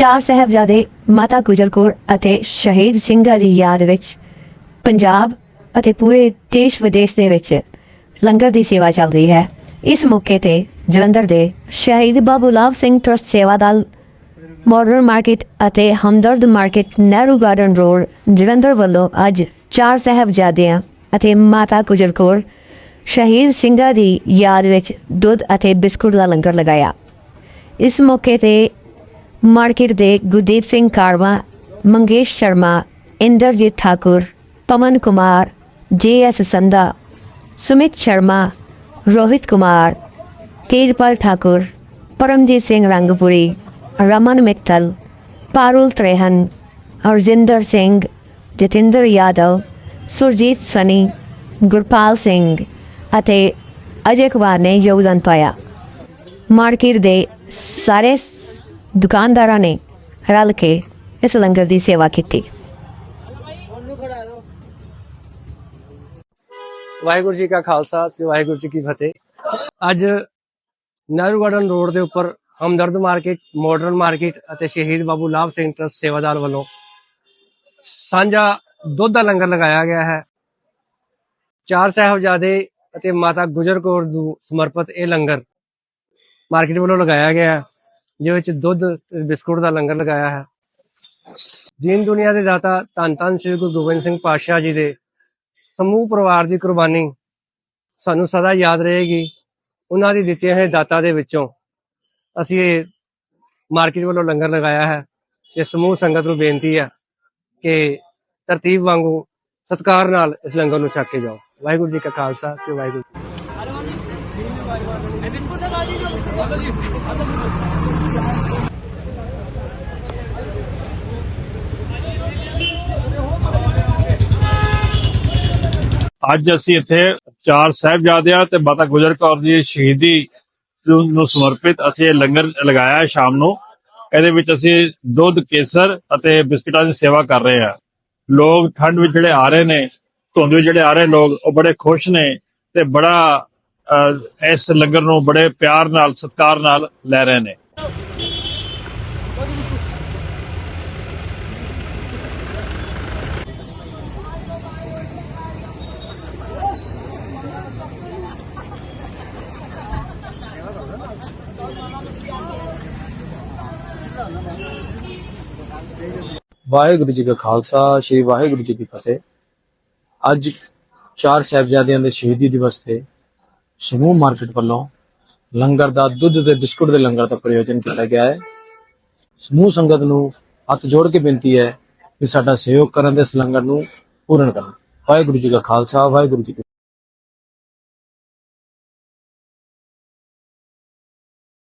ਚਾਰ ਸਾਹਿਬਜ਼ਾਦੇ ਮਾਤਾ ਗੁਜਰ ਕੌਰ ਅਤੇ ਸ਼ਹੀਦ ਸਿੰਘਾਂ ਦੀ ਯਾਦ ਵਿੱਚ ਪੰਜਾਬ ਅਤੇ ਪੂਰੇ ਦੇਸ਼ ਵਿਦੇਸ਼ ਦੇ ਵਿੱਚ ਲੰਗਰ ਦੀ ਸੇਵਾ ਚੱਲ ਰਹੀ ਹੈ। ਇਸ ਮੌਕੇ ਤੇ ਜਲੰਧਰ ਦੇ ਸ਼ਹੀਦ ਬਾਬੂ ਲਾਭ ਸਿੰਘ ਟਰਸਟ ਸੇਵਾ ਦਲ, ਮਾਡਰਨ ਮਾਰਕੀਟ ਅਤੇ Hamdard market Nehru garden road Jalandhar ਵੱਲੋਂ ਅੱਜ ਚਾਰ ਸਾਹਿਬਜ਼ਾਦਿਆਂ ਅਤੇ ਮਾਤਾ ਗੁਜਰ ਕੌਰ ਸ਼ਹੀਦ ਸਿੰਘਾਂ ਦੀ ਯਾਦ ਵਿੱਚ ਦੁੱਧ ਅਤੇ ਬਿਸਕੁਟ ਦਾ ਲੰਗਰ ਲਗਾਇਆ। ਇਸ ਮੌਕੇ ਤੇ ਮਾਰਕੀਟ ਦੇ ਗੁਰਦੀਪ ਸਿੰਘ ਕਾਰਵਾ, ਮੰਗੇਸ਼ ਸ਼ਰਮਾ, ਇੰਦਰਜੀਤ ਠਾਕੁਰ, ਪਵਨ ਕੁਮਾਰ, ਜੇ ਐਸ ਸੰਧਾ, ਸੁਮਿਤ ਸ਼ਰਮਾ, ਰੋਹਿਤ ਕੁਮਾਰ ਤੇਜਪਾਲ ਠਾਕੁਰ, ਪਰਮਜੀਤ ਸਿੰਘ ਰੰਗਪੁਰੀ, ਰਮਨ ਮਿੱਤਲ, ਪਾਰੁਲ ਤ੍ਰੇਹਨ, ਹਰਜਿੰਦਰ ਸਿੰਘ, ਜਤਿੰਦਰ ਯਾਦਵ, ਸੁਰਜੀਤ ਸਨੀ, ਗੁਰਪਾਲ ਸਿੰਘ ਅਤੇ ਅਜੇ ਕੁਮਾਰ ਨੇ ਯੋਗਦਾਨ ਪਾਇਆ। ਮਾਰਕੀਟ ਦੇ ਸਾਰੇ ਦੁਕਾਨਦਾਰਾਂ ਨੇ ਰਲ ਕੇ ਇਸ ਲੰਗਰ ਦੀ ਸੇਵਾ ਕੀਤੀ। ਵਾਹਿਗੁਰੂ ਜੀ ਕਾ ਖਾਲਸਾ, ਸ੍ਰੀ ਵਾਹਿਗੁਰੂ ਜੀ ਕੀ ਫਤਿਹ। ਅੱਜ ਨਹਿਰੂ ਗਾਰਡਨ ਰੋਡ ਦੇ ਉੱਪਰ ਹਮਦਰਦ ਮਾਰਕੀਟ, ਮਾਡਰਨ ਮਾਰਕੀਟ ਅਤੇ ਸ਼ਹੀਦ ਬਾਬੂ ਲਾਭ ਸਿੰਘ ਟਰਸਟ ਸੇਵਾਦਾਰ ਵੱਲੋਂ ਸਾਂਝਾ ਦੁੱਧ ਦਾ ਲੰਗਰ ਲਗਾਇਆ ਗਿਆ ਹੈ। ਚਾਰ ਸਾਹਿਬਜ਼ਾਦੇ ਅਤੇ ਮਾਤਾ ਗੁਜਰ ਕੌਰ ਨੂੰ ਸਮਰਪਿਤ ਇਹ ਲੰਗਰ ਮਾਰਕੀਟ ਵੱਲੋਂ ਲਗਾਇਆ ਗਿਆ ਜਿਹਦੇ ਵਿੱਚ ਦੁੱਧ ਤੇ ਬਿਸਕੁਟ ਦਾ ਲੰਗਰ ਲਗਾਇਆ ਹੈ। ਦੀਨ ਦੁਨੀਆ ਦੇ ਦਾਤਾ ਧੰਨ ਧੰਨ ਸ੍ਰੀ ਗੁਰੂ ਗੋਬਿੰਦ ਸਿੰਘ ਪਾਤਸ਼ਾਹ ਜੀ ਦੇ ਸਮੂਹ ਪਰਿਵਾਰ ਦੀ ਕੁਰਬਾਨੀ ਸਾਨੂੰ ਸਦਾ ਯਾਦ ਰਹੇਗੀ। ਉਹਨਾਂ ਦੀ ਦਿੱਤੀਆਂ ਹੋਏ ਦਾਤਾ ਦੇ ਵਿੱਚੋਂ ਅਸੀਂ ਇਹ ਮਾਰਕੀਟ ਵੱਲੋਂ ਲੰਗਰ ਲਗਾਇਆ ਹੈ। ਤੇ ਸਮੂਹ ਸੰਗਤ ਨੂੰ ਬੇਨਤੀ ਹੈ ਕਿ ਤਰਤੀਬ ਵਾਂਗੂ ਸਤਕਾਰ ਨਾਲ ਇਸ ਲੰਗਰ ਨੂੰ ਛਕ ਕੇ ਜਾਓ। ਵਾਹਿਗੁਰੂ ਜੀ ਕਾ ਖਾਲਸਾ, ਸ੍ਰੀ ਵਾਹਿਗੁਰੂ ਅੱਜ ਅਸੀਂ ਇੱਥੇ ਚਾਰ ਸਾਹਿਬਜ਼ਾਦਿਆਂ ਤੇ ਮਾਤਾ ਗੁਜਰ ਕੌਰ ਦੀ ਸ਼ਹੀਦੀ ਨੂੰ ਸਮਰਪਿਤ ਅਸੀਂ ਇਹ ਲੰਗਰ ਲਗਾਇਆ ਹੈ ਸ਼ਾਮ ਨੂੰ। ਇਹਦੇ ਵਿੱਚ ਅਸੀਂ ਦੁੱਧ, ਕੇਸਰ ਅਤੇ ਬਿਸਕਟਾਂ ਦੀ ਸੇਵਾ ਕਰ ਰਹੇ ਹਾਂ। ਲੋਕ ਠੰਡ ਵਿੱਚ ਜਿਹੜੇ ਆ ਰਹੇ ਨੇ, ਧੁੰਦ ਵਿੱਚ ਜਿਹੜੇ ਆ ਰਹੇ ਲੋਕ, ਉਹ ਬੜੇ ਖੁਸ਼ ਨੇ ਤੇ ਬੜਾ ਇਸ ਲੰਗਰ ਨੂੰ ਬੜੇ ਪਿਆਰ ਨਾਲ, ਸਤਿਕਾਰ ਨਾਲ ਲੈ ਰਹੇ ਨੇ। ਵਾਹਿਗੁਰੂ ਜੀ ਕਾ ਖਾਲਸਾ, ਸ੍ਰੀ ਵਾਹਿਗੁਰੂ ਜੀ ਕੀ ਫਤਿਹ। ਅੱਜ ਚਾਰ ਸਾਹਿਬਜ਼ਾਦਿਆਂ ਦੇ ਸ਼ਹੀਦੀ ਦਿਵਸ ਤੇ ਸਮੂਹ ਮਾਰਕੀਟ ਵੱਲੋਂ ਲੰਗਰ ਦਾ, ਦੁੱਧ ਤੇ ਬਿਸਕੁਟ ਦੇ ਲੰਗਰ ਦਾ ਪ੍ਰਯੋਜਨ ਕੀਤਾ ਗਿਆ ਹੈ। ਸਮੂਹ ਸੰਗਤ ਨੂੰ ਹੱਥ ਜੋੜ ਕੇ ਬੇਨਤੀ ਹੈ ਕਿ ਸਾਡਾ ਸਹਿਯੋਗ ਕਰਨ ਦੇ ਇਸ ਲੰਗਰ ਨੂੰ ਪੂਰਨ ਕਰਨ। ਵਾਹਿਗੁਰੂ ਜੀ ਕਾ ਖਾਲਸਾ, ਵਾਹਿਗੁਰੂ ਜੀ